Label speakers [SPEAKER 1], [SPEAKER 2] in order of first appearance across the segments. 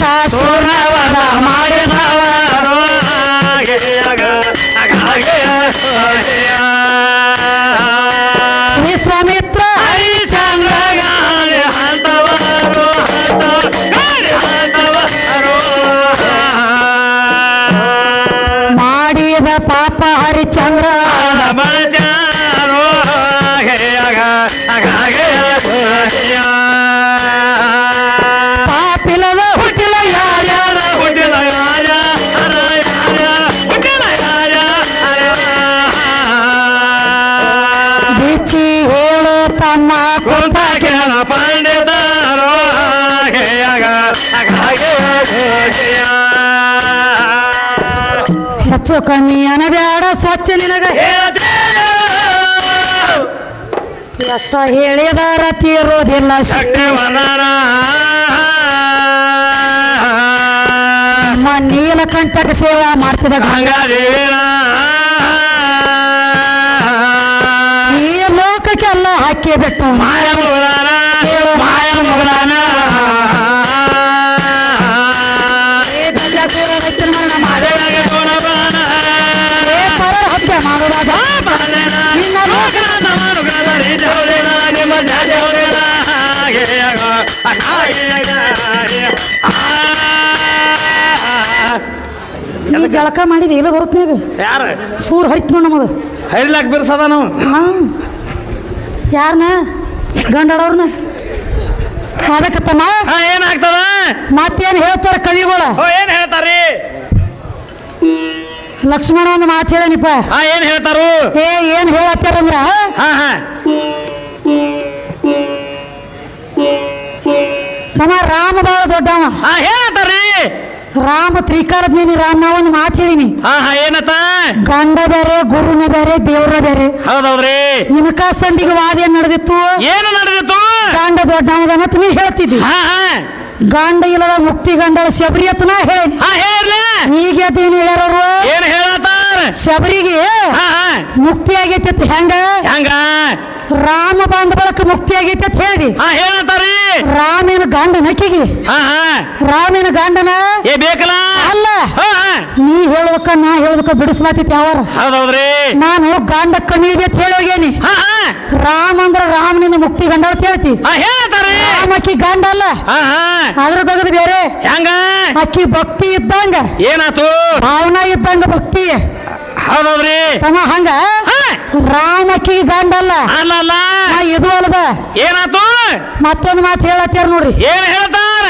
[SPEAKER 1] सासू
[SPEAKER 2] माड भावा
[SPEAKER 1] ಹೆಚ್ಚು ಕಮ್ಮಿ. ಅನಬ್ಯಾಡ ಸ್ವಚ್ಛ ನಿನಗ. ಎಷ್ಟ ಹೇಳಿದಾರ ತೀರೋದಿಲ್ಲ ನಮ್ಮ ನೀಲಕಂಠಕ ಸೇವಾ ಮಾಡ್ತಿದ ಈ ಲೋಕಕ್ಕೆಲ್ಲ ಹಾಕಿ ಬಿಟ್ಟು.
[SPEAKER 2] ಮಾಯ
[SPEAKER 1] ಜಳಕ ಮಾಡಿದ ಇಲ್ಲ ಬರುತ್ತೆ
[SPEAKER 2] ಯಾರು?
[SPEAKER 1] ಸೂರ್ ಹರಿತ್ ನೋಡ್
[SPEAKER 2] ನಮಗ. ಬಿರ್ಸದ ನಾವು?
[SPEAKER 1] ಹಾ. ಯಾರನ್ನ ಗಂಡಡವ್ರನ್ನ ಅದಕ್ಕತ್ತಮ್ಮ.
[SPEAKER 2] ಹಾ ಏನಾಗ್ತದ?
[SPEAKER 1] ಮತ್ತೇನು ಹೇಳ್ತಾರ ಕವಿಗಳ?
[SPEAKER 2] ಓ ಏನ್ ಹೇಳ್ತಾರಿ
[SPEAKER 1] ಲಕ್ಷ್ಮಣ ಒಂದು ಮಾತು ಹೇಳನಿಪ್ಪ.
[SPEAKER 2] ಹಾ ಏನ್ ಹೇಳ್ತಾರು?
[SPEAKER 1] ಏ ಏನ್ ಹೇಳತ್ತಾರಂದ್ರ
[SPEAKER 2] ಹಾ ಹಾ.
[SPEAKER 1] ತಮ್ಮ ರಾಮ ಬಾಳ ದೊಡ್ಡವ.
[SPEAKER 2] ಹಾ ಹೇಳ್ತಾರಿ
[SPEAKER 1] ರಾಮ ತ್ರಿಕಾಲದ ನೀನಿ ರಾಮ ಒಂದು ಮಾತು ಹೇಳಿನಿ.
[SPEAKER 2] ಹಾ ಹಾ ಏನತ್ತ?
[SPEAKER 1] ಗಂಡ ಬೇರೆ ಗುರುನ ಬೇರೆ ದೇವ್ರ ಬೇರೆ.
[SPEAKER 2] ಹೌದೌದ್ರಿ.
[SPEAKER 1] ಇನಕ ಸಂದಿಗೆ ವಾದ ಏನ್ ನಡೆದಿತ್ತು?
[SPEAKER 2] ಏನು ನಡೆದಿತ್ತು?
[SPEAKER 1] ಗಂಡ ದೊಡ್ಡ ಅಂತ ನೀವು ಹೇಳ್ತಿದ್ದಿ.
[SPEAKER 2] ಹಾ ಹಾ.
[SPEAKER 1] ಗಂಡ ಇಲ್ಲದ ಮುಕ್ತಿ ಗಂಡಳ ಶಬರಿ ಅಂತ ನಾ ಹೇಳಿ
[SPEAKER 2] ಹಾ
[SPEAKER 1] ಈಗ ಎದ್ದೇನು ಹೇಳ್ಯಾರವ್ರು
[SPEAKER 2] ಏನ್ ಹೇಳತ್ತಾರ?
[SPEAKER 1] ಶಬರಿಗೆ ಮುಕ್ತಿ ಆಗೈತಿ ಹೆಂಗ?
[SPEAKER 2] ಹೆಂಗ?
[SPEAKER 1] ರಾಮ ಬಂದ ಬಳಕ ಮುಕ್ತಿ ಆಗೈತೆ ಅಂತ ಹೇಳಿದಿ
[SPEAKER 2] ಹಾ ಹೇಳತ್ತಾರಿ
[SPEAKER 1] ರಾಮನ ಗಂಡ ನಕ್ಕಿಗೆ
[SPEAKER 2] ಹಾ ಹಾ.
[SPEAKER 1] ರಾಮನ ಗಂಡನ?
[SPEAKER 2] ಏ ಬೇಕಲ್ಲ?
[SPEAKER 1] ಅಲ್ಲ. ನೀ ಹೇಳೋದಕ್ಕ ನಾ ಹೇಳೋದಕ್ಕ ಬಿಡಿಸ್ಲಾತಿತ್ತು ಯಾವಾರ?
[SPEAKER 2] ಹೌದೌದ್ರಿ.
[SPEAKER 1] ನಾನು ಗಂಡ ಕಮ್ಮಿ ಇದೆ ಅಂತ ಹೇಳಿ ಹೋಗೇನಿ. ರಾಮ ಅಂದ್ರ ರಾಮನಿಂದ ಮುಕ್ತಿ ಗಂಡ ಅಂತ ಹೇಳ್ತಿ. ಅಕ್ಕಿ ಗಂಡ ಅಲ್ಲ. ಅದ್ರ ತಗದು ಬೇರೆ.
[SPEAKER 2] ಹೆಂಗ?
[SPEAKER 1] ಅಕ್ಕಿ ಭಕ್ತಿ ಇದ್ದಂಗ.
[SPEAKER 2] ಏನಾತು?
[SPEAKER 1] ಭಾವನಾ ಇದ್ದಂಗ ಭಕ್ತಿ.
[SPEAKER 2] ಹೌದೌದ್ರಿ.
[SPEAKER 1] ತಮ್ಮ ಹಂಗ?
[SPEAKER 2] ಹಾ ಗಂಡಲ್ಲ.
[SPEAKER 1] ಅಲ್ಲಲ್ಲ. ಇದು ಅಲ್ಲದ.
[SPEAKER 2] ಏನಾತು
[SPEAKER 1] ಮತ್ತೊಂದು ಮಾತು ಹೇಳತ್ತಾರ ನೋಡ್ರಿ.
[SPEAKER 2] ಏನ್ ಹೇಳ್ತಾರ?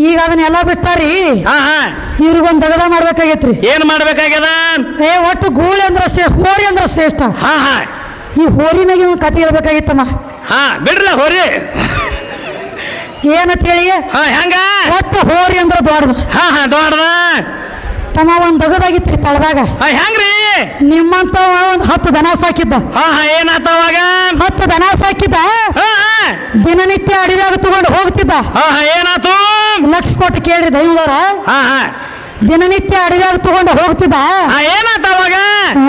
[SPEAKER 1] ಈಗ ಅದನ್ನೆಲ್ಲ ಬಿಟ್ಟಾರಿ
[SPEAKER 2] ಹಾ ಹಾ.
[SPEAKER 1] ಇವ್ರಿಗೊಂದು ದಗದ ಮಾಡ್ಬೇಕಾಗೈತ್ರಿ.
[SPEAKER 2] ಏನ್ ಮಾಡ್ಬೇಕಾಗ್ಯದ?
[SPEAKER 1] ಏ ಒಟ್ಟು ಗೂಳಿ ಅಂದ್ರ ಶ್ರೇ ಹೋರಿ ಅಂದ್ರ ಶ್ರೇಷ್ಠ.
[SPEAKER 2] ಹಾ ಹಾ.
[SPEAKER 1] ಈ ಹೋರಿ ಮ್ಯಾಗೆ ಒಂದು ಕತೆ ಹೇಳ್ಬೇಕಾಗಿತ್ತಮ್ಮ.
[SPEAKER 2] ಹಾ ಬಿಡ್ರಲ್ಲ ಹೋರಿ.
[SPEAKER 1] ಏನಂತ ಹೇಳಿ?
[SPEAKER 2] ಹಾ ಹೆಂಗ?
[SPEAKER 1] ಒಟ್ಟು ಹೋರಿ ಅಂದ್ರ ದೊಡ್ಡದು.
[SPEAKER 2] ಹಾ ಹಾ ದೊಡ್ಡದ.
[SPEAKER 1] ತಮ್ಮ ಒಂದ್ ದಗದಾಗಿತ್ರಿ ತಳದಾಗ.
[SPEAKER 2] ಹಾ ಹೆಂಗ್ರಿ?
[SPEAKER 1] ನಿಮ್ಮಂತವ ಒಂದ್ ಹತ್ತು ದನ ಸಾಕಿದ್ದ.
[SPEAKER 2] ಹಾ ಹಾ ಏನಾತ ಅವಾಗ?
[SPEAKER 1] ಹತ್ತು ದನ ಸಾಕಿದ್ದ.
[SPEAKER 2] ಹಾ ಹಾ.
[SPEAKER 1] ದಿನನಿತ್ಯ ಅಡವ್ಯಾಗ ತಗೊಂಡು ಹೋಗ್ತಿದ್ದ.
[SPEAKER 2] ಹಾ ಹಾ ಏನಾತು?
[SPEAKER 1] ಲಕ್ಷ ಕೊಟ್ಟು ಕೇಳ್ರಿ ದೈವದವ್ರ.
[SPEAKER 2] ಹಾ ಹಾ.
[SPEAKER 1] ದಿನನಿತ್ಯ ಅಡವ್ಯಾಗ ತಗೊಂಡು ಹೋಗ್ತಿದ್ದ.
[SPEAKER 2] ಹಾ ಏನಾತ ಅವಾಗ?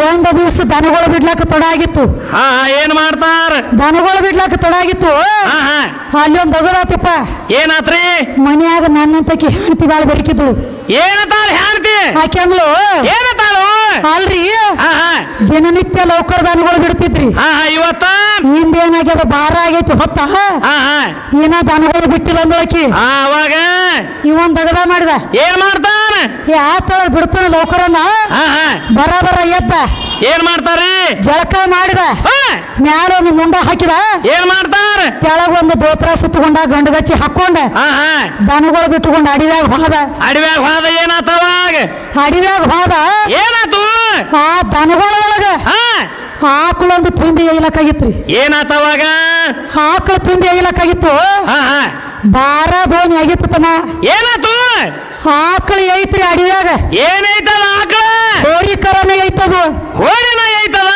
[SPEAKER 1] ಒಂದು ದಿವಸ ದನಗಳು ಬಿಡ್ಲಾಕ ತಡ ಆಗಿತ್ತು
[SPEAKER 2] ಹಾ ಹಾ ಏನ್ ಮಾಡ್ತಾರ?
[SPEAKER 1] ದನಗಳು ಬಿಡ್ಲಾಕ ತಡ ಆಗಿತ್ತು
[SPEAKER 2] ಹಾ ಹಾ.
[SPEAKER 1] ಅಲ್ಲಿ ಒಂದು ದಗದಾತಪ್ಪ
[SPEAKER 2] ಏನಾತ್ರಿ?
[SPEAKER 1] ಮನ್ಯಾಗ ನನ್ನಂತಕಿ ಹೆಂಡತಿ ಬಾಳ ಬೆರಕಿದ್ಳು
[SPEAKER 2] ಏನಂತ
[SPEAKER 1] ಆಕೆ ಅಂದ್ಲು ಅಲ್ರಿ? ದಿನನಿತ್ಯ ಲೌಕರ್ ದನಗಳು ಬಿಡ್ತಿದ್ರಿ
[SPEAKER 2] ಇವತ್ತ?
[SPEAKER 1] ಹಿಂದೇನಾಗ್ಯದ ಭಾರ ಆಗೈತಿ ಹೊತ್ತ?
[SPEAKER 2] ಹಾ ಹಾ.
[SPEAKER 1] ಏನ ದನಗಳು ಬಿಟ್ಟಿಲ್ಲ ಅಂದಳಕಿ
[SPEAKER 2] ಅವಾಗ?
[SPEAKER 1] ಇವನ್ ದಗದ ಮಾಡಿದ?
[SPEAKER 2] ಏನ್ ಮಾಡ್ತಾನ?
[SPEAKER 1] ಏ ತಳ ಬಿಡ್ತಾನ ಲೌಕರನ್ನ?
[SPEAKER 2] ಹಾ ಹಾ.
[SPEAKER 1] ಬರ ಬರ ಎದ್ದ?
[SPEAKER 2] ಏನ್ ಮಾಡ್ತಾರೆ?
[SPEAKER 1] ಜಳಕ ಮಾಡಿದ. ಮ್ಯಾಲ ಒಂದು ಮುಂಡ ಹಾಕಿದ.
[SPEAKER 2] ಏನ್ ಮಾಡ್ತಾರ?
[SPEAKER 1] ಕೆಳಗ ಒಂದು ದೋತ್ರ ಸುತ್ತಕೊಂಡ ಗಂಡುಗಚ್ಚಿ ಹಾಕೊಂಡ.
[SPEAKER 2] ಹಾ ಹಾ.
[SPEAKER 1] ದನಗಳು ಬಿಟ್ಟುಕೊಂಡು ಅಡಿವ್ಯಾಗ ಹೋದ.
[SPEAKER 2] ಅಡಿವ್ಯಾಗ ಹೋದ ಏನಾತವಾಗ
[SPEAKER 1] ಅಡಿವ್ಯಾಗ ಹೋದ.
[SPEAKER 2] ಏನಾತು?
[SPEAKER 1] ಆ ದನಗಳ ಒಳಗ. ಆಕಳೊಂದು ತುಂಬಿ ಎಯ್ಲಕ್ಕಾಗಿತ್ರಿ
[SPEAKER 2] ಏನಾತವಾಗ
[SPEAKER 1] ಆಕಳ ತುಂಬಿ
[SPEAKER 2] ಎಯ್ಲಕ್ಕಾಗಿತ್ತು
[SPEAKER 1] ಬಾರ ಧೋನಿ ಆಗಿತ್ತು ತಮ್ಮ
[SPEAKER 2] ಏನಾತು?
[SPEAKER 1] ಆಕಳ ಐತ್ರಿ ಅಡಿಯಾಗ
[SPEAKER 2] ಏನೈತದ ಆಕಳ?
[SPEAKER 1] ಹೋಳಿ ಕರನ ಐತದು.
[SPEAKER 2] ಹೋಳಿನ ಐತದ?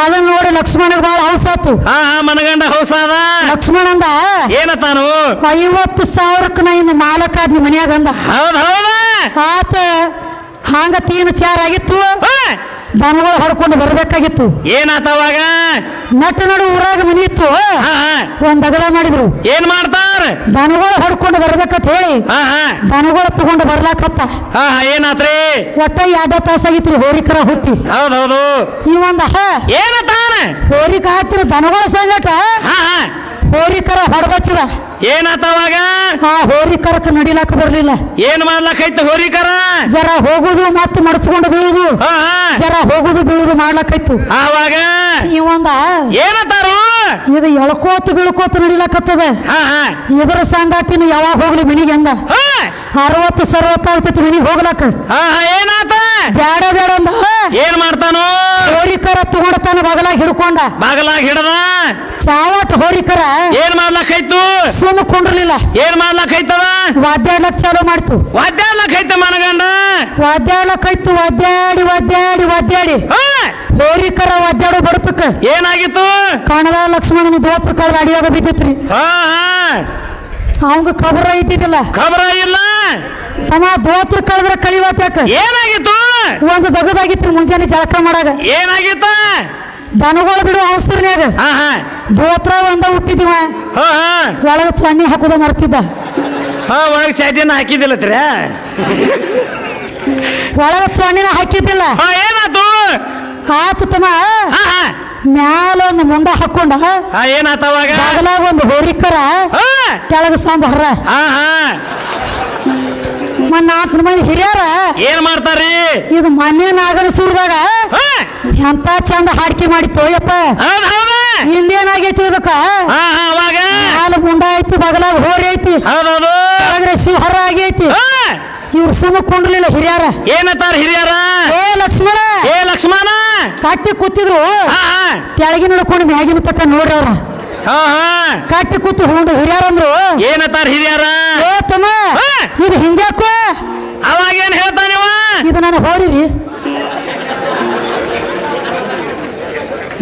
[SPEAKER 1] ಅದನ್ನ ನೋಡಿ ಲಕ್ಷ್ಮಣ ಬಾಳ ಹೌಸಾತು
[SPEAKER 2] ಹಾ ಮನಗಂಡ ಮನಗಂಡ ಅದ
[SPEAKER 1] ಲಕ್ಷ್ಮಣ ಅಂದ?
[SPEAKER 2] ಏನತಾನು
[SPEAKER 1] ಐವತ್ತು ಸಾವಿರಕ್ಕೆ ನಾ ಇನ್ನು ಮಾಲಕ ಆದ್ನಿ ಮನ್ಯಾಗ ಅಂದ.
[SPEAKER 2] ಹೌದ್ ಹೌದ?
[SPEAKER 1] ಆತ ಹಾಂಗ ತೀನ್ ಚಾರ ಆಗಿತ್ತು ದನಗಳು ಹೊಡ್ಕೊಂಡು ಬರ್ಬೇಕಾಗಿತ್ತು.
[SPEAKER 2] ಏನಾತವಾಗ
[SPEAKER 1] ನಟ ನಡು ಊರಾಗ ಮನಿ ಇತ್ತು ಒಂದ್ ಅಗಲ ಮಾಡಿದ್ರು.
[SPEAKER 2] ಏನ್ ಮಾಡ್ತಾರ ಏನಂತಾರ
[SPEAKER 1] ದನಗಳು ಹೊಡ್ಕೊಂಡು ಬರ್ಬೇಕಂತ ಹೇಳಿ
[SPEAKER 2] ಹಾ ಹಾ.
[SPEAKER 1] ದನಗಳು ತಗೊಂಡು ಬರ್ಲಾಕತ್ತ.
[SPEAKER 2] ಹಾ ಹಾ ಏನಾತ್ರಿ?
[SPEAKER 1] ಒಟ್ಟ ಎರಡ ತಾಸಾಗಿತ್ರಿ ಹೋರಿಕರ ಹುಟ್ಟಿ.
[SPEAKER 2] ಹೌದೌದು
[SPEAKER 1] ಇವಂದ
[SPEAKER 2] ಏನತಾನ
[SPEAKER 1] ಹೋರಿಕ ಹತ್ತಿರ ದನಗಳ ಸಂಗಟ.
[SPEAKER 2] ಹಾ ಹಾ.
[SPEAKER 1] ಹೋರಿಕರ ಹೊಡೆದಚ್ಚದ
[SPEAKER 2] ಏನಾತವಾಗ
[SPEAKER 1] ಆ ಹೋರಿಕರಕ್ಕೆ ನಡಿಲಾಕ ಬರ್ಲಿಲ್ಲ.
[SPEAKER 2] ಏನ್ ಮಾಡ್ಲಕೈತ ಹೋರಿಕರ?
[SPEAKER 1] ಜರ ಹೋಗುದು ಮತ್ತೆ ಮಡಸ್ಕೊಂಡು ಬೀಳುದು.
[SPEAKER 2] ಹಾ ಹಾ.
[SPEAKER 1] ಜರ ಹೋಗುದು ಬೀಳುದು ಮಾಡ್ಲಕೈತು.
[SPEAKER 2] ಆವಾಗ
[SPEAKER 1] ಈ ಒಂದ
[SPEAKER 2] ಏನಂತಾರು
[SPEAKER 1] ಇದು ಎಳ್ಕೋತ ಬೀಳ್ಕೋತ ನಡಿಲಾಕತ್ತದ
[SPEAKER 2] ಹಾ ಹಾ
[SPEAKER 1] ಇದರ ಸಂಗಾಟಿನ ಯಾವಾಗ ಹೋಗ್ಲಿ ಮನಿಗೆ ಹಂಗ
[SPEAKER 2] ಹಾ
[SPEAKER 1] ಅರವತ್ತು ಸರ್ವತ್ತು ಆಗ್ತೈತಿ ಮನಿಗೆ ಹೋಗ್ಲಾಕ
[SPEAKER 2] ಹಾ ಹಾ ಏನಾತ
[SPEAKER 1] ಬ್ಯಾಡ ಬೇಡ ಅಂದ.
[SPEAKER 2] ಏನ್ ಮಾಡ್ತಾನೋ?
[SPEAKER 1] ಹೋರಿಕರ ತಗೊಂಡತಾನ ಬಗಲಾಗ ಹಿಡ್ಕೊಂಡ.
[SPEAKER 2] ಬಾಗಲಾಗ ಹಿಡದ?
[SPEAKER 1] ಚಾವಟ್ ಹೋರಿಕರ.
[SPEAKER 2] ಏನ್ ಮಾಡ್ಲಕೈತು
[SPEAKER 1] ಸುಮ್ ಕುಂಡ್ರಲಿಲ್ಲ.
[SPEAKER 2] ಏನ್ ಮಾಡ್ಲಕ್ಕೈತದ
[SPEAKER 1] ವಾದ್ಯಾಡ್ಲಕ್ ಚಾಲು ಮಾಡ್ತು.
[SPEAKER 2] ವಾದ್ಯಾಡ್ಲಕ್ಕೈತ ಮನಗಂಡ?
[SPEAKER 1] ವಾದ್ಯಾಡ್ಲಕ್ಕೈತು ವಾದ್ಯಾಡಿ ವಾದ್ಯಾಡಿ ವಾದ್ಯಾಡಿ.
[SPEAKER 2] ಹಾ!
[SPEAKER 1] ಹೋರಿಕರ ವಾದ್ಯಾಡೋ ಬರ್ತಕ್ಕ
[SPEAKER 2] ಏನಾಗಿತ್ತು?
[SPEAKER 1] ಕಣದ ಲಕ್ಷ್ಮಣನ ದೋತ್ರ ಕಳೆದ ಅಡಿಯಾಗ ಬಿದ್ದಿತ್ರಿ.
[SPEAKER 2] ಹಾ ಹಾ.
[SPEAKER 1] ಅವಂಗ ಕಬರ ಐತಿದಿಲ್ಲ
[SPEAKER 2] ಖಬರ ಇಲ್ಲ?
[SPEAKER 1] ತಮ್ಮ ದೋತ್ರ ಕಳೆದ್ರ ಕಳಿವತ್ತಾಕ
[SPEAKER 2] ಏನಾಗಿತ್ತು?
[SPEAKER 1] ಒಂದು ದೊಡ್ಡದಾಗಿತ್ತು ಮುಂಜಾನೆ ಜಳಕ ಮಾಡಾಗ.
[SPEAKER 2] ಏನಾಗಿತ್ತ?
[SPEAKER 1] ದನಗಳು ಬಿಡು ಅವಸರನ್ಯಾಗ.
[SPEAKER 2] ಹಾ ಹಾ.
[SPEAKER 1] ದೋತ್ರ ಒಂದ ಹುಟ್ಟಿದಿವ. ಒಳಗ ಚಣ್ಣಿ ಹಾಕುದ ಮರ್ತಿದ್ದ.
[SPEAKER 2] ಹಾ ಒಳಗೆ ಚೈತಿನ ಹಾಕಿದ್ದಿಲ್ಲತ್ರಿ
[SPEAKER 1] ಒಳಗ ಚಣ್ಣಿನ ಹಾಕಿದ್ದಿಲ್ಲ.
[SPEAKER 2] ಏನಾತು?
[SPEAKER 1] ಆತು ತಮ್ಮ. ಮ್ಯಾಲ ಒಂದು ಮುಂಡ ಹಾಕೊಂಡ.
[SPEAKER 2] ಏನಾತವಾಗ
[SPEAKER 1] ಒಂದು ಹೋರಿಕರ.
[SPEAKER 2] ಹಾ.
[SPEAKER 1] ಕೆಳಗ ಸಾಂಬಾರ. ನಾಲ್ಕು ಮಂದಿ ಹಿರಿಯರ.
[SPEAKER 2] ಏನ್ ಮಾಡ್ತಾರಿ
[SPEAKER 1] ಇದು ಮೊನ್ನೆ ನಾಗರ ಸುರದಾಗ
[SPEAKER 2] ಹಾ?
[SPEAKER 1] ಎಂತ ಚಂದ ಹಾಡಿಕೆ ಮಾಡಿ ತೋಯಪ್ಪ.
[SPEAKER 2] ಹೌದ್ ಹೌದ.
[SPEAKER 1] ಹಿಂದೇನಾಗೈತಿ ಇದಕ್ಕ?
[SPEAKER 2] ಹಾ ಹಾ ಅವಾಗ?
[SPEAKER 1] ಹಾಲು ಮುಂಡ ಐತಿ ಬಗಲಾಗ ಹೋರಿ ಐತಿ.
[SPEAKER 2] ಹೌದೌದು
[SPEAKER 1] ಕೆಳಗಡೆ ಶಿವಹರ ಆಗೈತಿ.
[SPEAKER 2] ಹಾ?
[SPEAKER 1] ಇವ್ರು ಸುಮ್ಮ ಕೊಂಡ್ಲಿಲ್ಲ ಹಿರಿಯರ.
[SPEAKER 2] ಏನತ್ತಾರ ಹಿರಿಯರ?
[SPEAKER 1] ಏ ಲಕ್ಷ್ಮಣ.
[SPEAKER 2] ಏ ಲಕ್ಷ್ಮಣ.
[SPEAKER 1] ಕಟ್ಟಿ ಕೂತಿದ್ರು.
[SPEAKER 2] ಹಾ ಹಾ.
[SPEAKER 1] ಕೆಳಗಿನ ಹಿಡ್ಕೊಂಡು ಮ್ಯಾಗಿನ ತಕ್ಕ ನೋಡ್ರಿ ಅವ್ರ.
[SPEAKER 2] ಹಾ ಹಾ.
[SPEAKER 1] ಕಟ್ಟಿ ಕೂತು ಹುಂಡು ಹಿರಿಯರ ಅಂದ್ರು
[SPEAKER 2] ಏನತ್ತಾರ ಹಿರಿಯರ?
[SPEAKER 1] ಏ ತಮ್ಮ
[SPEAKER 2] ಹಾ.
[SPEAKER 1] ಇದು ಹಿಂಗ್ಯಾಕು
[SPEAKER 2] ಅವಾಗ ಏನ್ ಹೇಳ್ತಾನಿವ
[SPEAKER 1] ಇದು ನಾನು ಹೋಡಿರಿ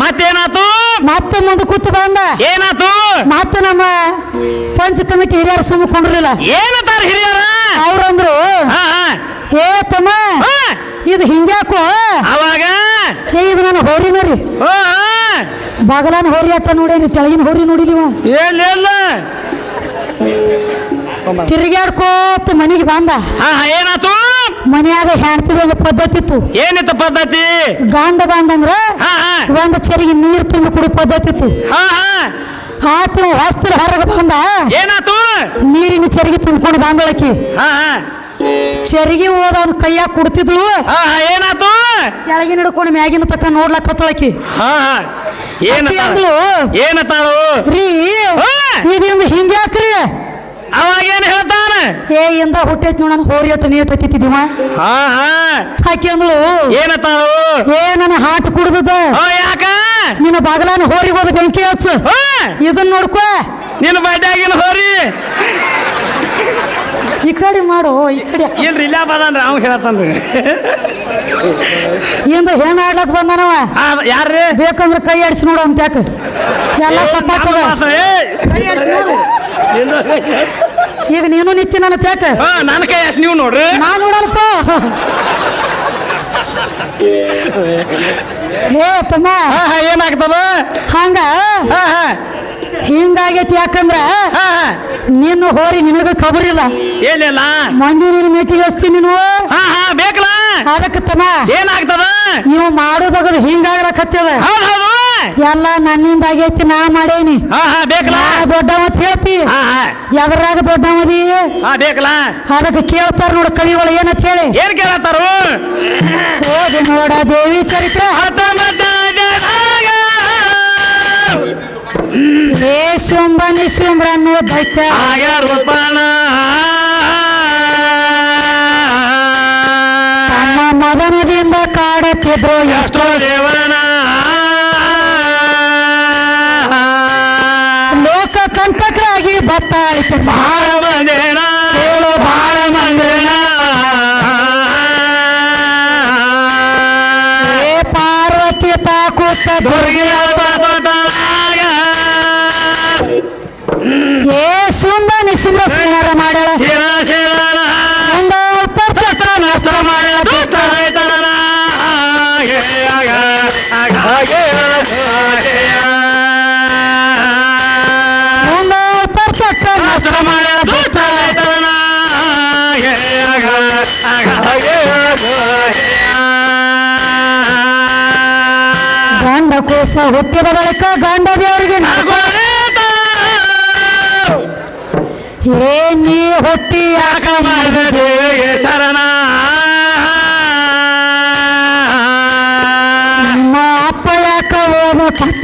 [SPEAKER 2] ಮತ್ತೇನಾತು?
[SPEAKER 1] ಮತ್ತೆ ಮುಂದೆ ಕೂತು ಬಂದ.
[SPEAKER 2] ಏನಾತು?
[SPEAKER 1] ಮತ್ತೆ ನಮ್ಮ ಪಂಚ ಕಮಿಟಿ ಹಿರಿಯರು ಸುಮ್ಮ ಕೊಂಡ್ರಲಿಲ್ಲ
[SPEAKER 2] ಏನತ್ತಾರ ಹಿರಿಯರ?
[SPEAKER 1] ಅವ್ರಂದ್ರು
[SPEAKER 2] ಹಾ ಹಾ.
[SPEAKER 1] ಏ ತಮ್ಮ
[SPEAKER 2] ಹಾ.
[SPEAKER 1] ಇದು ಹಿಂಗ್ಯಾಕು
[SPEAKER 2] ಅವಾಗ?
[SPEAKER 1] ಏ ಇದು ನಾನು ಹೋರಿ ರೀ
[SPEAKER 2] ಹಾ ಹಾ.
[SPEAKER 1] ಬಾಗಲಾನ ಹೋರಿ ಅಟ್ಟ ನೋಡೇನಿ ತೆಳಗಿನ ಹೋರಿ ನೋಡಿಲಿವ ತಿರುಗಾಡ್ಕೋತ ಮನೆಗೆ ಬಂದ.
[SPEAKER 2] ಏನಾತು?
[SPEAKER 1] ಮನ್ಯಾಗ ಹೆಣ್ತಿದ ಒಂದು ಪದ್ಧತಿ ಇತ್ತು.
[SPEAKER 2] ಏನಿತ್ತು ಪದ್ಧತಿ?
[SPEAKER 1] ಗಂಡ ಬಂದಂದ್ರ ಒಂದು ಚರಿಗೆ ನೀರು ತುಂಬಿ ಕುಡಿ ಪದ್ಧತಿ ಇತ್ತು. ಆತ ಹೊಸ್ತಿಲ್ ಹೊರಗೆ ಬಂದ.
[SPEAKER 2] ಏನಾತು?
[SPEAKER 1] ನೀರಿನ ಚರಿಗೆ ತುಂಬಿಕೊಂಡು ಬಂದಳಕಿ. ಚೆರಿಗೆ ಹೋದ ಅವ್ನ ಕೈಯಾಗ ಕುಡ್ತಿದ್ಳು.
[SPEAKER 2] ಹಾ ಹಾ ಏನಾತು?
[SPEAKER 1] ಕೆಳಗಿನ ಹಿಡ್ಕೊಂಡು ಮ್ಯಾಗಿನ ತಕ್ಕ ನೋಡ್ಲಕ್ಕತ್ತಳಕಿ
[SPEAKER 2] ಹಾ ಹಾ. ಏನ
[SPEAKER 1] ಅಕ್ಕಿ ಅಂದ್ಲು.
[SPEAKER 2] ಏನತ್ತಾಳು
[SPEAKER 1] ರೀ
[SPEAKER 2] ಹಾ.
[SPEAKER 1] ಇದರಿಂದ ಹಿಂಗ್ಯಾಕ್ರಿ
[SPEAKER 2] ಅವಾಗ ಏನ್ ಹೇಳ್ತಾನ?
[SPEAKER 1] ಏ ಇಂದ ಹುಟ್ಟೈತಿ ನೋಡ ಹೋರಿ ಅಟ್ಟ ನೀಟ್ ಹತ್ತಿದ್ದಿವ
[SPEAKER 2] ಹಾ ಹಾ.
[SPEAKER 1] ಆಕಿ ಅಂದ್ಳು.
[SPEAKER 2] ಏನತಾಳು
[SPEAKER 1] ಏ ನನ್ನ ಹಾಟ್ ಕುಡ್ದದ.
[SPEAKER 2] ಹಾ ಯಾಕ?
[SPEAKER 1] ನಿನ್ನ ಬಾಗಲಾನ ಹೋರಿ ಹೋದ ಬೆಂಕಿ ಹಚ್ಚ.
[SPEAKER 2] ಹಾ.
[SPEAKER 1] ಇದನ್ನ ನೋಡ್ಕೋ.
[SPEAKER 2] ನಿನ್ನ ಬಡ್ಡ್ಯಾಗಿನ ಹೋರಿ.
[SPEAKER 1] ಈ ಕಡೆ ಮಾಡು ಈ ಕಡೆ.
[SPEAKER 2] ಇಲ್ರಿ ಇಲ್ಲ ಬದನ್ರಿ ಅವ್ ಹೇಳ್ತಾನ್ರಿ
[SPEAKER 1] ಇಂದ ಹೆಣ್ಣು ಆಡ್ಲಕ್ ಬಂದಾನವ?
[SPEAKER 2] ಹಾ ಯಾರ್ರಿ?
[SPEAKER 1] ಬೇಕಂದ್ರೆ ಕೈ ಆಡಿಸಿ ನೋಡು ಅಂತ ಯಾಕ? ಎಲ್ಲ ಸಪಾತದ ಕೈ ಆಡಿಸಿ ನೋಡು. ಈಗ ನೀನು ನಿತ್ತಿ ನನ್ನ ತ್ಯಾಕ?
[SPEAKER 2] ಹಾ ನನ್ನ ಕೈ ಅಷ್ಟು ನೀವು ನೋಡ್ರಿ.
[SPEAKER 1] ನಾ ನೋಡಲ್ಪ ಹೇ ತಮ್ಮ.
[SPEAKER 2] ಹಾ ಹಾ ಏನಾಗ್ತದ?
[SPEAKER 1] ಹಂಗ?
[SPEAKER 2] ಹಾ ಹಾ.
[SPEAKER 1] ಹಿಂಗಾಗೈತಿ ಯಾಕಂದ್ರ ನಿನ್ನ ಹೋರಿ ನಿನಗ ಖಬರಿಲ್ಲ
[SPEAKER 2] ಏನಿಲ್ಲ?
[SPEAKER 1] ಮಂದಿ ನಿನ್ನ ಮೆಟ್ಟಿಗೆ ಹಚ್ತೀನಿ ನೀನು.
[SPEAKER 2] ಹಾ ಹಾ ಬೇಕಲ್ಲ?
[SPEAKER 1] ಅದಕ್ಕೆ ತಮ್ಮ.
[SPEAKER 2] ಏನಾಗ್ತದ?
[SPEAKER 1] ನೀವು ಮಾಡೋದಾಗದು ಹಿಂಗಾಗ್ಲಕತ್ತದ.
[SPEAKER 2] ಹೌದ್ ಹೌದು.
[SPEAKER 1] ಎಲ್ಲ ನನ್ನಿಂದ ಆಗೈತಿ ನಾ ಮಾಡೇನಿ.
[SPEAKER 2] ಹಾ ಬೇಕಲ್ಲ?
[SPEAKER 1] ನಾ ಹೇಳ್ತಿ.
[SPEAKER 2] ದೊಡ್ಡ
[SPEAKER 1] ಎದ್ರಾಗ ದೊಡ್ಡವದಿ?
[SPEAKER 2] ಬೇಕಲ್ಲ?
[SPEAKER 1] ಅದಕ್ಕೆ ಕೇಳ್ತಾರ ನೋಡು ಕವಿಗಳು ಏನಂತ ಹೇಳಿ.
[SPEAKER 2] ಏನ್ ಕೇಳತ್ತಾರು?
[SPEAKER 1] ಹೋಗಿ ನೋಡ ದೇವಿ ಚರಿತ್ರೆ.
[SPEAKER 2] ಜನಾಗ
[SPEAKER 1] ಏ ಶುಂಭ ನಿಶುಂಭ್ರ ಅನ್ನೋ ದೈತ್ಯ
[SPEAKER 2] ಆಯ ರೂಪಣ
[SPEAKER 1] ತಮ್ಮ ಮದನದಿಂದ ಕಾಡುತ್ತಿದ್ರು
[SPEAKER 2] ಎಷ್ಟೋ ದೇವರನ
[SPEAKER 1] ಹುಟ್ಟಿದ ಬಳಿಕ ಗಂಡ ದೇವರಿಗೆ ನೀ ಹುಟ್ಟಿ ಯಾಕ
[SPEAKER 2] ಮಾಡಿದ ದೇವಿಗೆ ಶರಣ?
[SPEAKER 1] ನಿಮ್ಮ ಅಪ್ಪ ಯಾಕ ಕಟ್ಟ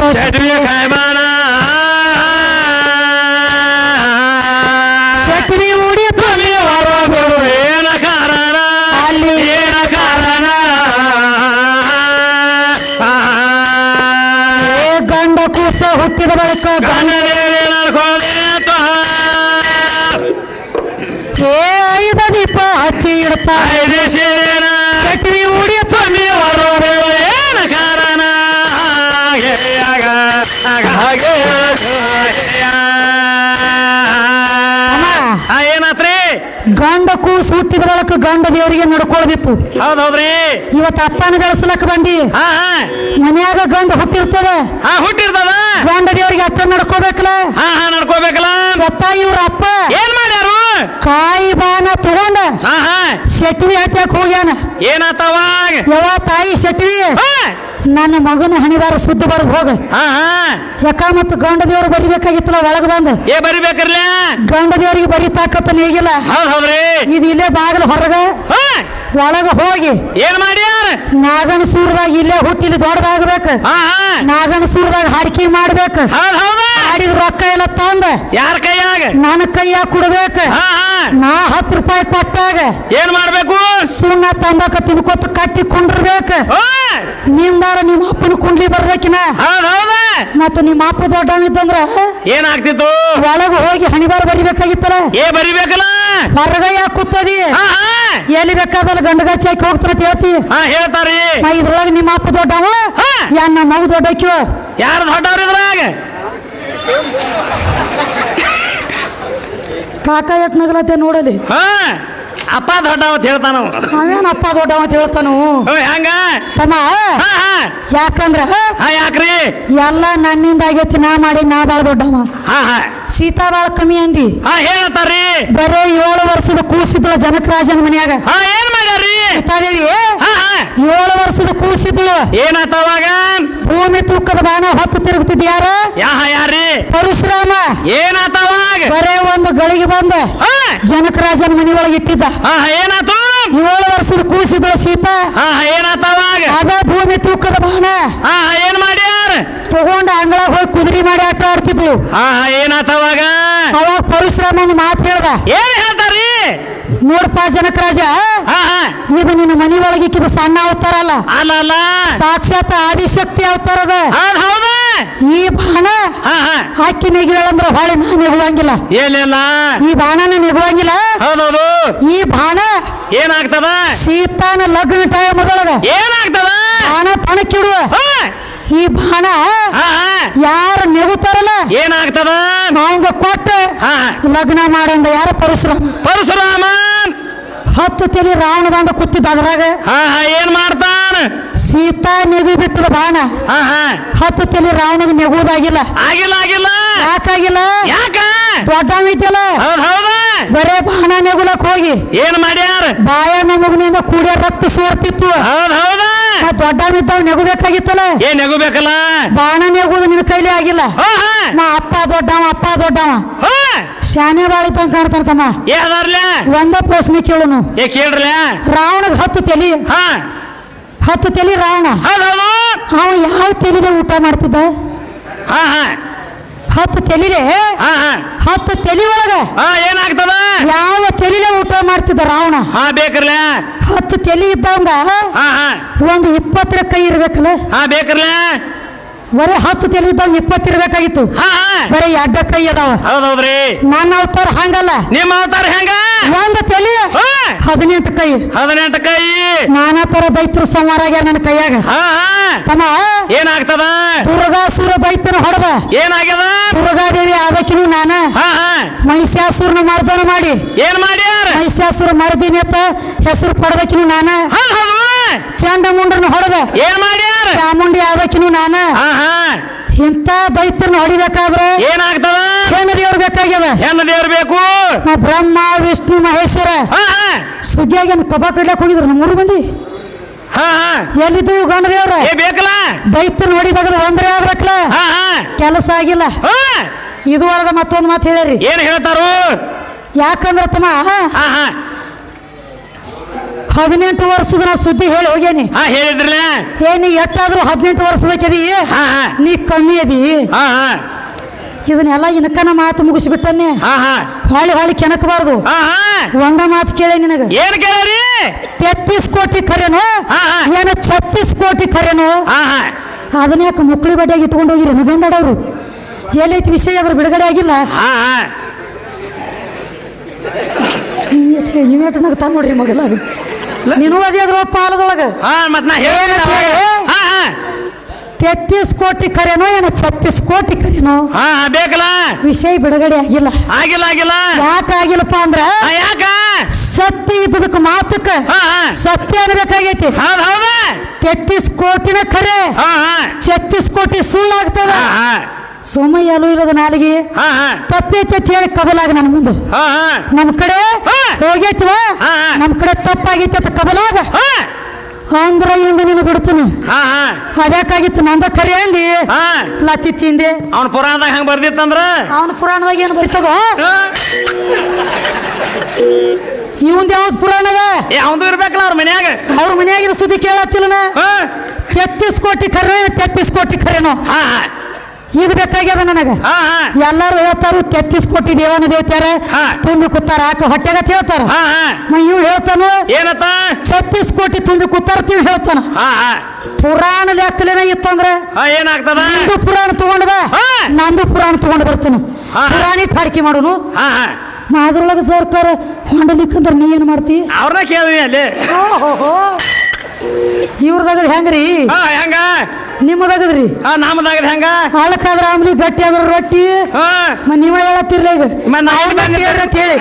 [SPEAKER 1] ಬಳಿಕ ಗಂಡ ದೇವರಿಗೆ ನಡ್ಕೊಳ್ದಿತ್ತು.
[SPEAKER 2] ಹೌದೌದ್ರಿ?
[SPEAKER 1] ಇವತ್ತು ಅಪ್ಪನ ಬೆಳೆಸಲಕ್ಕ ಬಂದಿ. ಮನ್ಯಾಗ ಗಂಡ ಹುಟ್ಟಿರ್ತದೆ.
[SPEAKER 2] ಹಾ ಹುಟ್ಟಿರ್ತದ?
[SPEAKER 1] ಗಂಡ ದೇವರಿಗೆ ಅಪ್ಪ ನಡ್ಕೋಬೇಕಲ್ಲ?
[SPEAKER 2] ಹಾ ಹಾ ನಡ್ಕೋಬೇಕಲ್ಲ.
[SPEAKER 1] ಗೊತ್ತ ಇವ್ರ ಅಪ್ಪ.
[SPEAKER 2] ಏನ್ ಮಾಡ್ಯಾರು?
[SPEAKER 1] ಕಾಯಿ ಬಾನ ತಗೊಂಡ
[SPEAKER 2] ಹಾ ಹಾ.
[SPEAKER 1] ಶೆಟ್ವಿ ಹಟ್ಯಾಕ ಹೋಗ್ಯಾನ.
[SPEAKER 2] ಏನಾತವಾಗ
[SPEAKER 1] ಯಾವ ತಾಯಿ ಶೆಟ್ವಿ ನನ್ನ ಮಗನ ಹಣಿವಾರ ಸುದ್ದ ಬರದ್ ಹೋಗ. ಯಾಕ ಮತ್ತ ಗಂಡ ದೇವ್ರು ಬರಿಬೇಕಾಗಿತ್ತಲ್ಲ ಒಳಗ ಬಂದ?
[SPEAKER 2] ಏ ಬರಿಬೇಕ್ರಲ್ಲ
[SPEAKER 1] ಗಂಡ ದೇವರಿಗೆ ಬರಿತಾಕತ್ತ ನೀಗಿಲ್ಲ ಇದು ಇಲ್ಲೇ ಬಾಗಿಲು ಹೊರಗ. ಒಳಗ ಹೋಗಿ
[SPEAKER 2] ಏನ್ ಮಾಡ್ಯಾರ?
[SPEAKER 1] ನಾಗನ ಸೂರದಾಗ ಇಲ್ಲೇ ಹುಟ್ಟಿಲಿ ದೊಡ್ಡದಾಗ್ಬೇಕು. ನಾಗನ ಸೂರದಾಗ ಹಾಡಿಕೆ ಮಾಡ್ಬೇಕು. ಹಾಡಿದ ರೊಕ್ಕ ಎಲ್ಲ ತಂದ.
[SPEAKER 2] ಯಾರ ಕೈಯಾಗ?
[SPEAKER 1] ನನ್ನ ಕೈಯಾಗ ಕೊಡ್ಬೇಕು. ನಾ ಹತ್ತು ರೂಪಾಯಿ ಕೊಟ್ಟಾಗ
[SPEAKER 2] ಏನ್ ಮಾಡ್ಬೇಕು?
[SPEAKER 1] ಸುಣ್ಣ ತಂಬಾಕ ತಿನ್ಕೊತ ಕಟ್ಟಿ ಕುಂಡಿರ್ಬೇಕು.
[SPEAKER 2] ಹಾ.
[SPEAKER 1] ನಿಮ್ದಾರ ನಿಮ್ಮ ಅಪ್ಪನ ಕುಂಡ್ಲಿ ಬರ್ಬೇಕಿನ? ಮತ್ತೆ ನಿಮ್ಮ ಅಪ್ಪ ದೊಡ್ಡವಿದ್ದಂದ್ರ
[SPEAKER 2] ಏನಾಗ್ತಿತ್ತು?
[SPEAKER 1] ಒಳಗ ಹೋಗಿ ಹಣಿಬಾರ ಬರಿಬೇಕಾಗಿತ್ತಲ್ಲ?
[SPEAKER 2] ಏ ಬರಿಬೇಕಲ್ಲ?
[SPEAKER 1] ಹೊರಗ ಯಾಕೆ ಕೂತದಿ. ಎಲ್ಲಿ ಬೇಕಾದಲ್ಲ ಗಂಡಗಾಚಿ ಹಾಕಿ ಹೋಗ್ತಾರ ಹೇಳ್ತಿ.
[SPEAKER 2] ಹಾ ಹೇಳ್ತಾರಿ.
[SPEAKER 1] ಇದ್ರೊಳಗೆ ಇದ್ರೊಳಗ ನಿಮ್ಮ ಅಪ್ಪ ದೊಡ್ಡವ.
[SPEAKER 2] ಹಾ.
[SPEAKER 1] ಯಾನ್ ನಮ್ಮ ಮಗು ದೊಡ್ಡಕ್ಯೋ
[SPEAKER 2] ಯಾರು ದೊಡ್ಡವ್ರ ಇದ್ರಾಗ?
[SPEAKER 1] ಕಾಕ ಯಾಕೆ ನಗಲತ್ತೆ ನೋಡಲಿ.
[SPEAKER 2] ಹಾ ಅಪ್ಪ ದೊಡ್ಡವ ಅಂತ ಹೇಳ್ತಾನ.
[SPEAKER 1] ಅವೇನ್. ಅಪ್ಪ ದೊಡ್ಡವ ಅಂತ ಹೇಳ್ತಾನು?
[SPEAKER 2] ಹೆಂಗ?
[SPEAKER 1] ತಮ್ಮ ಯಾಕಂದ್ರ?
[SPEAKER 2] ಯಾಕ್ರಿ?
[SPEAKER 1] ಎಲ್ಲ ನನ್ನಿಂದ ಆಗೈತಿ ನಾ ಮಾಡಿ ನಾ ಬಾಳ ದೊಡ್ಡವ.
[SPEAKER 2] ಹಾ ಹಾ.
[SPEAKER 1] ಸೀತಾ ಬಾಳ ಕಮ್ಮಿ ಅಂದಿ.
[SPEAKER 2] ಹಾ ಹೇಳ್ತಾರ್ರಿ
[SPEAKER 1] ಬರೇ ಏಳು ವರ್ಷದ ಕೂಸಿದ್ಳ ಜನಕರಾಜನ ಮನ್ಯಾಗ.
[SPEAKER 2] ಹಾ ಏನ್ ಮಾಡ್ಯಾರ್ರಿ?
[SPEAKER 1] ಸೀತಾದೇವಿ
[SPEAKER 2] ಹಾ ಹಾ.
[SPEAKER 1] ಏಳು ವರ್ಷದ ಕೂಸಿದ್ಳು.
[SPEAKER 2] ಏನಾತವಾಗ
[SPEAKER 1] ಭೂಮಿ ತೂಕದ ಬಾಣ ಹೊತ್ತು ತಿರುಗುತ್ತಿದ್ದ ಯಾರ?
[SPEAKER 2] ಯಾ ಯಾರ್ರಿ?
[SPEAKER 1] ಪರಶುರಾಮ.
[SPEAKER 2] ಏನಾತವಾಗ
[SPEAKER 1] ಬರೇ ಒಂದು ಗಳಿಗೆ ಬಂದ.
[SPEAKER 2] ಹಾ.
[SPEAKER 1] ಜನಕರಾಜನ ಮನಿ ಒಳಗೆ ಇಟ್ಟಿದ್ದ.
[SPEAKER 2] ಹಾ ಏನಾತು
[SPEAKER 1] ಏಳು ವರ್ಷದ ಕೂಸಿದ್ಳ ಸೀತಾ.
[SPEAKER 2] ಹಾ ಏನಾತವಾಗ
[SPEAKER 1] ಅದ ಭೂಮಿ ತೂಕದ ಬಾಣ.
[SPEAKER 2] ಹಾ ಏನ್ ಮಾಡ್ಯಾರ?
[SPEAKER 1] ತಗೊಂಡ ಅಂಗಳ ಹೋಗಿ ಕುದುರೆ ಮಾಡಿ ಆಟ ಆಡ್ತಿದ್ವು
[SPEAKER 2] ಹಾ ಏನಾತವಾಗ
[SPEAKER 1] ಅವಾಗ? ಪರಶುರಾಮನ ಮಾತು ಹೇಳ್ದ.
[SPEAKER 2] ಏನ್ ಹೇಳ್ತಾರಿ?
[SPEAKER 1] ನೋಡಪ್ಪ ಜನಕರಾಜ
[SPEAKER 2] ಹಾ ಹಾ.
[SPEAKER 1] ಇದು ನಿನ್ನ ಮನಿ ಒಳಗೆ ಇಕ್ಕಿದ ಸಣ್ಣ ಅವತಾರಲ್ಲ
[SPEAKER 2] ಅಲ್ಲ? ಅಲ್ಲ
[SPEAKER 1] ಸಾಕ್ಷಾತ್ ಆದಿಶಕ್ತಿ ಅವತಾರದ
[SPEAKER 2] ಆ ಹೌದ
[SPEAKER 1] ಈ ಬಾಣ
[SPEAKER 2] ಹಾ ಹಾ.
[SPEAKER 1] ಹಾಕಿ ನೆಗಿಳಂದ್ರ ಹೊಳೆ ನಾನು ನೆಗುವಂಗಿಲ್ಲ.
[SPEAKER 2] ಏನಿಲ್ಲ
[SPEAKER 1] ಈ ಬಾಣನ ನೆಗುವಂಗಿಲ್ಲ.
[SPEAKER 2] ಹೌದೌದು
[SPEAKER 1] ಈ ಬಾಣ
[SPEAKER 2] ಏನಾಗ್ತದ?
[SPEAKER 1] ಸೀತಾನ ಲಗ್ನ ಟೈಮದೊಳಗ
[SPEAKER 2] ಏನಾಗ್ತದ?
[SPEAKER 1] ಬಾಣ ಪಣಕ್ಕಿಡುವ
[SPEAKER 2] ಹಾ.
[SPEAKER 1] ಈ ಬಾಣ ಯಾರು ನೆಗುತ್ತಾರಲ್ಲ
[SPEAKER 2] ಏನಾಗ್ತದ?
[SPEAKER 1] ನಾವಂಗ ಕೊಟ್ಟ. ಲಗ್ನ ಮಾಡಂದ ಯಾರ ಪರಶುರಾಮ?
[SPEAKER 2] ಪರಶುರಾಮ!
[SPEAKER 1] ಹತ್ತು ತಲೆ ರಾವಣ ಬಂದ ಕೂತಿದ್ದ ಅದ್ರಾಗ.
[SPEAKER 2] ಏನ್ ಮಾಡ್ತಾನ?
[SPEAKER 1] ಸೀತಾ ನೆಗು ಬಿಟ್ಟದ ಬಾಣ. ಹತ್ತು ತಲೆ ರಾವಣಗ ನೆಗುವುದಾಗಿಲ್ಲ
[SPEAKER 2] ಆಗಿಲ್ಲ ಆಗಿಲ್ಲ.
[SPEAKER 1] ಯಾಕಾಗಿಲ್ಲ?
[SPEAKER 2] ಯಾಕ?
[SPEAKER 1] ದೊಡ್ಡವಿದ್ಯಲ್ಲ
[SPEAKER 2] ಹೌದ್ ಹೌದ.
[SPEAKER 1] ಬರೇ ಬಾಣ ನೆಗುಲಕ್ ಹೋಗಿ.
[SPEAKER 2] ಏನ್ ಮಾಡ್ಯಾರ?
[SPEAKER 1] ಬಾಯ ನಮಗನಿಂದ ಕೂಡಿಯ ರಕ್ತ ಸೇರ್ತಿತ್ತು.
[SPEAKER 2] ಹೌದ್. ಹೌದ
[SPEAKER 1] ದೊಡ್ಡವಿದ್ದಾವ್ ನೆಗುಬೇಕಾಗಿತ್ತಲ್ಲ?
[SPEAKER 2] ಏ ನೆಗುಬೇಕಲ್ಲ
[SPEAKER 1] ಬಾಣ ನೆಗುದು ನಿನ್ನ ಕೈಲಿ ಆಗಿಲ್ಲ.
[SPEAKER 2] ಹಾ ಹಾ.
[SPEAKER 1] ನಾ ಅಪ್ಪ ದೊಡ್ಡವ ಅಪ್ಪ ದೊಡ್ಡವ. ಶಾನೆ ಬಾಳಿ ತಂಗ ಕಾಣ್ತಾನ ತಮ್ಮ. ಒಂದ ಪ್ರಶ್ನೆ ಕೇಳುನು.
[SPEAKER 2] ಏ ಕೇಳ್ರಲ್ಲ
[SPEAKER 1] ರಾವಣಗೆ ಹತ್ತು ತಲಿ.
[SPEAKER 2] ಹಾ.
[SPEAKER 1] ಹತ್ತು ತಲಿ ರಾವಣ. ಅವನು ಯಾವ ತಲಿದ ಊಟ ಮಾಡ್ತಿದ್ದ?
[SPEAKER 2] ಹಾ ಹಾ.
[SPEAKER 1] ಹತ್ತು ತಲಿಲೆ?
[SPEAKER 2] ಹಾ ಹಾ.
[SPEAKER 1] ಹತ್ತು ತಲಿ ಒಳಗ
[SPEAKER 2] ಹಾ ಏನಾಗ್ತದ?
[SPEAKER 1] ಯಾವ ತಲಿಲೆ ಊಟ ಮಾಡ್ತಿದ್ದ ರಾವಣ?
[SPEAKER 2] ಹಾ ಬೇಕ್ರಲ್ಲ
[SPEAKER 1] ಹತ್ತು ತಲಿ ಇದ್ದವಂಗ
[SPEAKER 2] ಹಾ ಹಾ.
[SPEAKER 1] ಒಂದು ಇಪ್ಪತ್ತರ ಕೈ ಇರ್ಬೇಕಲ್ಲ?
[SPEAKER 2] ಹಾ ಬೇಕ್ರಲ್ಲ
[SPEAKER 1] ಬರೀ ಹತ್ತು ತಲೆ ಇದ್ದವಂಗ ಇಪ್ಪತ್ತು ಇರ್ಬೇಕಾಗಿತ್ತು.
[SPEAKER 2] ಹಾ ಹಾ.
[SPEAKER 1] ಬರೀ ಎಡ್ಡ ಕೈ ಅದಾವ.
[SPEAKER 2] ಹೌದ್ರಿ
[SPEAKER 1] ನನ್ನ ಅವತಾರ ಹಂಗಲ್ಲ.
[SPEAKER 2] ನಿಮ್ಮ ಅವತಾರ ಹೆಂಗ?
[SPEAKER 1] ಒಂದು ತಲಿ ಹದಿನೆಂಟು ಕೈ.
[SPEAKER 2] ಹದಿನೆಂಟು ಕೈ.
[SPEAKER 1] ನಾನಾ ತರ ದೈತ್ರ ಸಂವಾರ ಆಗ್ಯಾರ ನನ್ನ ಕೈಯಾಗ. ತಮ್ಮ
[SPEAKER 2] ಏನಾಗ್ತದ?
[SPEAKER 1] ದುರ್ಗಾಸುರ ದೈತ್ಯನ ಹೊಡೆದ.
[SPEAKER 2] ಏನಾಗ್ಯದ?
[SPEAKER 1] ದುರ್ಗಾದೇವಿ ಅದಕ್ಕಿನ ನಾನ.
[SPEAKER 2] ಹಾ ಹಾ.
[SPEAKER 1] ಮಹಿಷಾಸುರನ ಮರ್ದನ ಮಾಡಿ.
[SPEAKER 2] ಏನ್ ಮಾಡ್ಯಾರ?
[SPEAKER 1] ಮಹಿಷಾಸುರ ಮರ್ದಿನ ಹೆಸರು ಪಡೆದಕ್ಕಿನ ನಾನ.
[SPEAKER 2] ಹೌದ್
[SPEAKER 1] ಮುಂಡ್ರನ್ನ ಹೊಡೆದ.
[SPEAKER 2] ಏನ್ ಮಾಡ್ಯಾರ?
[SPEAKER 1] ಚಾಮುಂಡಿ ನಾನ.
[SPEAKER 2] ಹಾ ಹಾ
[SPEAKER 1] ಇಂಥ ದೈತ್ಯರನ್ನ ಹೊಡಿಬೇಕಾದ್ರೆ
[SPEAKER 2] ಏನಾಗ್ತದ?
[SPEAKER 1] ಹೆಣ್ಣು ದೇವ್ರು ಬೇಕಾಗ್ಯದ.
[SPEAKER 2] ಹೆಣ್ಣು ದೇವ್ರ ಬೇಕು
[SPEAKER 1] ಬ್ರಹ್ಮ ವಿಷ್ಣು ಮಹೇಶ್ವರ
[SPEAKER 2] ಹಾ ಹಾ.
[SPEAKER 1] ಸುಗ್ಗಿಯಾಗಿ ಕಬ ಕಡ್ಲಕ್ ಹೋಗಿದ್ರು ನಮ್ಮ ಮೂರು ಮಂದಿ?
[SPEAKER 2] ಹಾ ಹಾ.
[SPEAKER 1] ಎಲ್ಲಿದ್ದು ಗಂಡ ದೇವ್ರ
[SPEAKER 2] ಏ ಬೇಕಲ್ಲ?
[SPEAKER 1] ದೈತ್ಯನ ಹೊಡಿದಾಗ ಒಂದ್ರೆ ಆಗ್ಬೇಕಲ್ಲ? ಕೆಲಸ ಆಗಿಲ್ಲ.
[SPEAKER 2] ಹಾ.
[SPEAKER 1] ಇದುವರೆದ ಮತ್ತೊಂದು ಮಾತು ಹೇಳ್ಯಾರಿ.
[SPEAKER 2] ಏನ್ ಹೇಳ್ತಾರು?
[SPEAKER 1] ಯಾಕಂದ್ರ ತಮ್ಮ
[SPEAKER 2] ಹಾ ಹಾ.
[SPEAKER 1] ಹದಿನೆಂಟು ವರ್ಷದ ನಾ ಸುದ್ದಿ ಹೇಳಿ ಹೋಗೇನಿ.
[SPEAKER 2] ಹಾ ಹೇಳಿದ್ರಲ್ಲ?
[SPEAKER 1] ಏನು ನೀ ಎಷ್ಟಾದ್ರೂ ಹದಿನೆಂಟು ವರ್ಷದ
[SPEAKER 2] ಹಾ ಹಾ.
[SPEAKER 1] ನೀ ಕಮ್ಮಿ ಅದಿ.
[SPEAKER 2] ಹಾ ಹಾ.
[SPEAKER 1] ಇದನ್ನೆಲ್ಲ ಇನಕನ ಮಾತು ಮುಗಿಸ್ಬಿಟ್ಟನ್ನೇ.
[SPEAKER 2] ಹಾ ಹಾ.
[SPEAKER 1] ಹೊಳಿ ಹೊಳಿ ಕೆಣಕಬಾರ್ದು.
[SPEAKER 2] ಹಾ ಹಾ.
[SPEAKER 1] ಒಂದ ಮಾತು ಕೇಳಿ ನಿನಗ.
[SPEAKER 2] ಏನ್ ಕೇಳ್ರಿ?
[SPEAKER 1] ತೆತ್ತೀಸ್ ಕೋಟಿ ಖರೇನು?
[SPEAKER 2] ಹಾ, ಹಾ.
[SPEAKER 1] ಏನು ಛತ್ತೀಸ್ ಕೋಟಿ ಖರೇನು?
[SPEAKER 2] ಹಾ ಹಾ.
[SPEAKER 1] ಅದನ್ನ ಯಾಕೆ ಮುಕ್ಳಿ ಬಡ್ಡಿಯಾಗಿ ಇಟ್ಕೊಂಡು ಹೋಗಿರಿ? ಮುಗಂಡವ್ರು ಎಲ್ಲೈತಿ ವಿಷಯ ಅದ್ರ ಬಿಡುಗಡೆ ಆಗಿಲ್ಲ.
[SPEAKER 2] ಹಾ ಹಾ.
[SPEAKER 1] ಇಮೇಟ್ ನಗ್ತಾನ ನೋಡ್ರಿ ಮಗಲ ಅದು. ನೀನು ಅದೇ ಅದ್ರ ಪಾಲದೊಳಗ
[SPEAKER 2] ಹಾ ಮತ್ ನಾ ಹೇಳ್ತೀನಿ
[SPEAKER 1] ಏನಂತ
[SPEAKER 2] ಅವಾಗ.
[SPEAKER 1] ಹೇಳಿ?
[SPEAKER 2] ಹಾ ಹಾ.
[SPEAKER 1] ತೆತ್ತೀಸ್ ಕೋಟಿ ಕರೆನೋ ಏನೋ ಛತ್ತೀಸ್ ಕೋಟಿ ಕರೆನೋ?
[SPEAKER 2] ಹಾ ಬೇಕಲ್ಲ?
[SPEAKER 1] ವಿಷಯ ಬಿಡುಗಡೆ ಆಗಿಲ್ಲ.
[SPEAKER 2] ಆಗಿಲ್ಲ ಆಗಿಲ್ಲ.
[SPEAKER 1] ಯಾಕೆ ಆಗಿಲ್ಲಪ್ಪ ಅಂದ್ರ
[SPEAKER 2] ಯಾಕ?
[SPEAKER 1] ಸತ್ಯ
[SPEAKER 2] ಹಾ ಹಾ.
[SPEAKER 1] ಸತ್ಯ ಅನ್ಬೇಕಾಗೈತಿ. ತೆತ್ತೀಸ್ ಕೋಟಿನ
[SPEAKER 2] ಕರೆ.
[SPEAKER 1] ಛತ್ತೀಸ್ ಕೋಟಿ ಸುಳ್ಳಾಗ್ತದ.
[SPEAKER 2] ಹಾ
[SPEAKER 1] ಇರೋದು ನಾಲಿಗೆ?
[SPEAKER 2] ಹಾ ಹಾ.
[SPEAKER 1] ತಪ್ಪೈತೆ ಅಂತ ಹೇಳಿ ಕಬಲಾಗ ನನ್ನ ಮುಂದೆ.
[SPEAKER 2] ಹಾ ಹಾ.
[SPEAKER 1] ನಮ್ ಕಡೆ. ಹೋಗೈತಿವ
[SPEAKER 2] ಹಾ, ಹಾ.
[SPEAKER 1] ನಮ್ ಕಡೆ ತಪ್ಪಾಗೈತೆ ಅಂತ ಕಬಲಾಗ?
[SPEAKER 2] ಹಾ.
[SPEAKER 1] ಅಂದ್ರ ಇಂದ ನೀನು ಬಿಡ್ತೀನಿ
[SPEAKER 2] ಹಾ ಹಾ.
[SPEAKER 1] ಅದಕ್ಕಾಗಿತ್ತು ನಂದ ಕರಿ ಅಂದಿ?
[SPEAKER 2] ಹಾ.
[SPEAKER 1] ಲತ್ತಿ ತಿಂದೆ.
[SPEAKER 2] ಅವನ ಪುರಾಣದಾಗ ಹಂಗ ಬರ್ದಿತ್ತಂದ್ರ?
[SPEAKER 1] ಅವನ ಪುರಾಣದಾಗ ಏನು ಬರ್ತದೋ?
[SPEAKER 2] ಹಾ.
[SPEAKER 1] ಇವಂದ ಯಾವ್ದು ಪುರಾಣದ
[SPEAKER 2] ಏ ಅವಂದು ಇರ್ಬೇಕಲ್ಲ ಅವ್ರ ಮನ್ಯಾಗ.
[SPEAKER 1] ಅವ್ರ ಮನೆಯಾಗಿನ ಸುದ್ದಿ ಕೇಳತ್ತಿಲ್ಲ ನಾ?
[SPEAKER 2] ಹಾ.
[SPEAKER 1] ಛತ್ತೀಸ್ ಕೋಟಿ ಕರೆನೋ ತೆತ್ತೀಸ್ ಕೋಟಿ ಕರೆನೋ
[SPEAKER 2] ಹಾ ಹಾ.
[SPEAKER 1] ಇದು ಬೇಕಾಗ್ಯದ ನನಗ? ಎಲ್ಲರೂ ಹೇಳ್ತಾರು ತೆತ್ತಿಸ್ ಕೋಟಿ ದೇವನ ದೇವತ್ಯಾರ
[SPEAKER 2] ಹಾ.
[SPEAKER 1] ತುಂಬಿ ಕೂತಾರ ಹಾಕ ಹೊಟ್ಟೆಗ ಹೇಳ್ತಾರ?
[SPEAKER 2] ಹಾ ಹಾ.
[SPEAKER 1] ಮ ಇವ್ ಹೇಳ್ತಾನು
[SPEAKER 2] ಏನತ್ತ?
[SPEAKER 1] ಛತ್ತೀಸ್ ಕೋಟಿ ತುಂಬಿ ಕೂತಾರ್ತೀವಿ ಹೇಳ್ತಾನ.
[SPEAKER 2] ಹಾ ಹಾ.
[SPEAKER 1] ಪುರಾಣ ಲೆಕ್ಕಲೇನ ಇತ್ತಂದ್ರ
[SPEAKER 2] ಅಂದ್ರೆ? ಏನಾಗ್ತದ?
[SPEAKER 1] ನಂದು ಪುರಾಣ ತಗೊಂಡ್ ಬಾ. ನಂದು ಪುರಾಣ ತಗೊಂಡ್ ಬರ್ತೀನಿ. ಪುರಾಣಿ ಪಾಡಿಕೆ ಮಾಡೋನು. ಅದ್ರೊಳಗೆ ಸರ್ಕಾರ ಹೊಂಡಲಿಕ್ಕಂದ್ರ ನೀ ಏನ್ ಮಾಡ್ತಿ?
[SPEAKER 2] ಅವ್ರನ್ನ ಕೇಳಿ ಅಲ್ಲಿ.
[SPEAKER 1] ಇವ್ರದಾಗದ್ ಹೆಂಗ್ರಿ?
[SPEAKER 2] ಹಾ ಹೆಂಗ?
[SPEAKER 1] ನಿಮ್ಮದಾಗದ್ರಿ?
[SPEAKER 2] ಹಾ ಹೆಂಗ?
[SPEAKER 1] ಅಳಕಾದ್ರ ಆಮ್ಲಿ ಗಟ್ಟಿ ಆದ್ರ ರೊಟ್ಟಿ.
[SPEAKER 2] ಹಾ.
[SPEAKER 1] ಮ ನೀವ ಹೇಳತ್ತಿರ್ಲ ಈಗ.
[SPEAKER 2] ಮ ನಾ
[SPEAKER 1] ಅವ್ರ್
[SPEAKER 2] ಏನ್
[SPEAKER 1] ಗಟ್ಟಿ
[SPEAKER 2] ಬಂದಿದ್ದೆ?
[SPEAKER 1] ಆದ್ರ ಅಂತ ಹೇಳಿ.